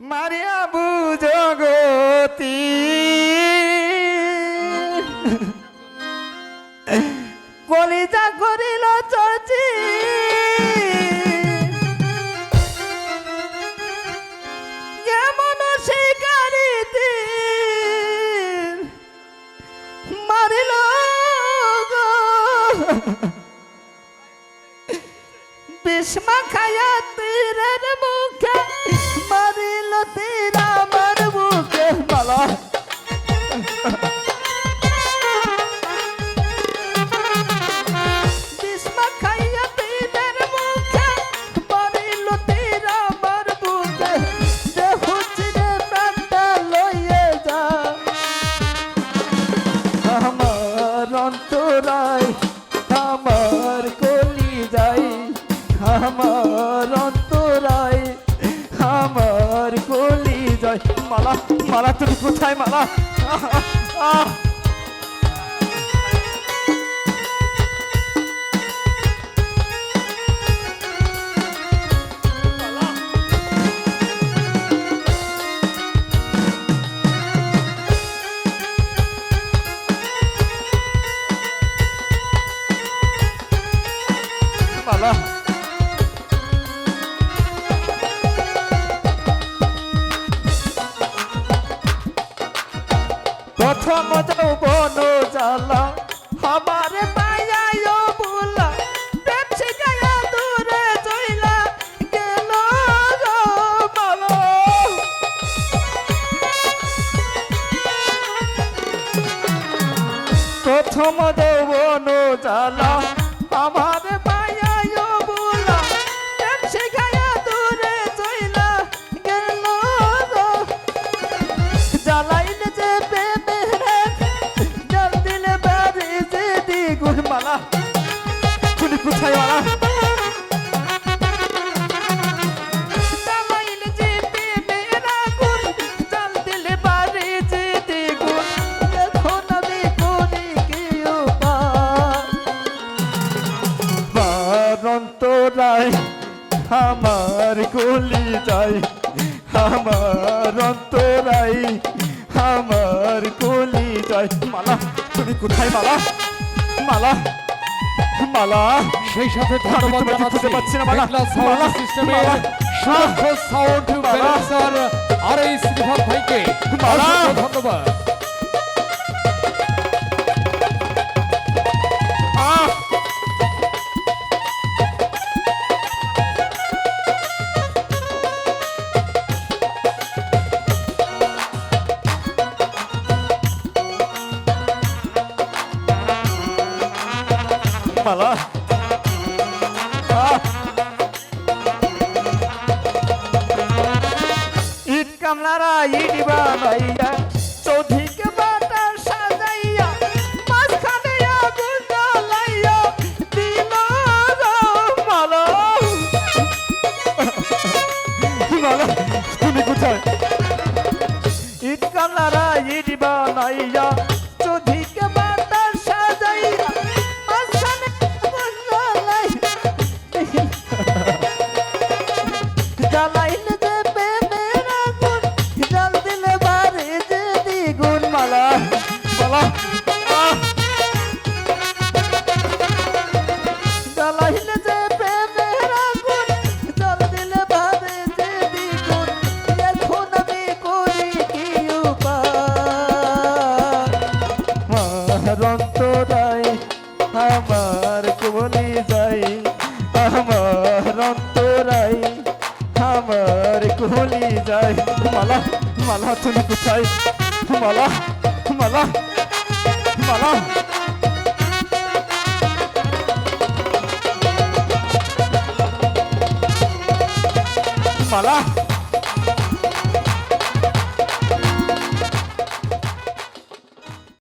মারিয়া বুজগতি কলিজা করিল বিষ্মা খায়া তীরের মুখে মারিল তীর আমার মুখে যা আমার অন্তরায় কলি জয় মালা মালা তুমি কোথায় মালা? আহ, প্রথম যৌবন জ্বালা। আমার পায়ায় বুলা পেপসি গায়া দূরে চইলা গেল প্রথম দেবন জ্বালা, আমার উপায়? অন্তরায় আমার গলি যাই। আমার অন্তরায় আমার গলি যাই। মালা তুমি কোথায় মালা? মালা মালা। সেই সাথে ধন্যবাদ জানাতে পারছি না, মালা। মালা, সিস্টেমের সাউন্ড ব্যালেন্সার আর এই শ্রীভাগ ভাইকে মালা। ধন্যবাদ। মালা! ইট কামলারা ইট বানাইয়া তুমি কোথায় মালা মালা মালা মালা